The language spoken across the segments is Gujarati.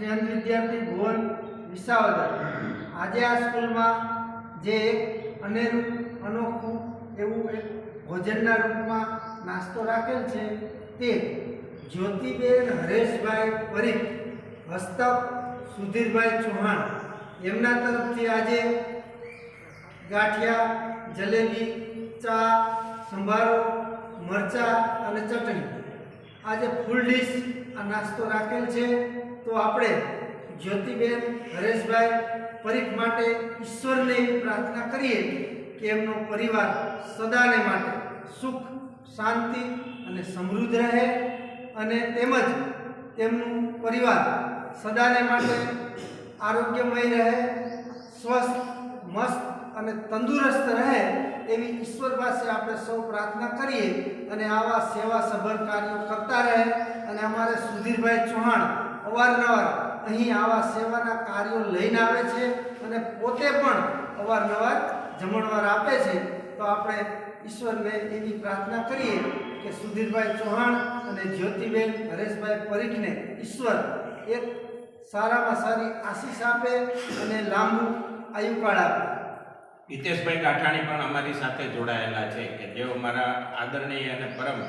શ્રેષ્ઠ વિદ્યાર્થી ભુવન વિસાવદર. આજે આ સ્કૂલમાં જે એક અનેરું અનોખું એવું એક ભોજનના રૂપમાં નાસ્તો રાખેલ છે તે જ્યોતિબેન હરેશભાઈ પરીખ, હસ્તક સુધીરભાઈ ચૌહાણ. એમના તરફથી આજે ગાંઠિયા, જલેબી, ચા, સંભારો, મરચા અને ચટણી. આજે ફૂલ ડીશ આ નાસ્તો રાખેલ છે. તો આપણે જ્યોતિબેન, હરેશભાઈ, પરીખ માટે ઈશ્વરને પ્રાર્થના કરીએ કે એમનો પરિવાર સદાને માટે સુખ, શાંતિ અને સમૃદ્ધ રહે અને તેમજ તેમનું પરિવાર સદાને માટે આરોગ્યમય રહે, સ્વસ્થ, મસ્ત અને તંદુરસ્ત રહે એવી ઈશ્વર પાસે આપણે સૌ પ્રાર્થના કરીએ અને આવા સેવા સભર કાર્યો કરતા રહે. અને અમારે સુધીરભાઈ ચૌહાણ અવારનવાર અહીં આવા સેવાના કાર્યો લઈને આવે છે અને પોતે પણ અવારનવાર જમણવાર આપે છે. તો આપણે ઈશ્વરને એવી પ્રાર્થના કરીએ કે સુધીરભાઈ ચૌહાણ અને જ્યોતિબેન હરેશભાઈ પરીખને ઈશ્વર એક સારામાં સારી આશીષ આપે અને લાંબુ આયુકાળ આપે. હિતેશભાઈ કાઠાણી પણ અમારી સાથે જોડાયેલા છે કે જેઓ મારા આદરણીય અને પરમ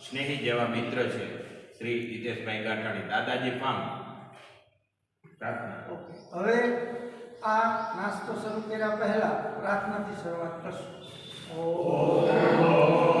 સ્નેહી જેવા મિત્ર છે. શ્રી હિતેશભાઈ ગાંઠાણી, દાદાજી ફાર્મ. પ્રાર્થના. ઓકે. હવે આ નાસ્તો શરૂ કર્યા પહેલા પ્રાર્થનાથી શરૂઆત કરશું.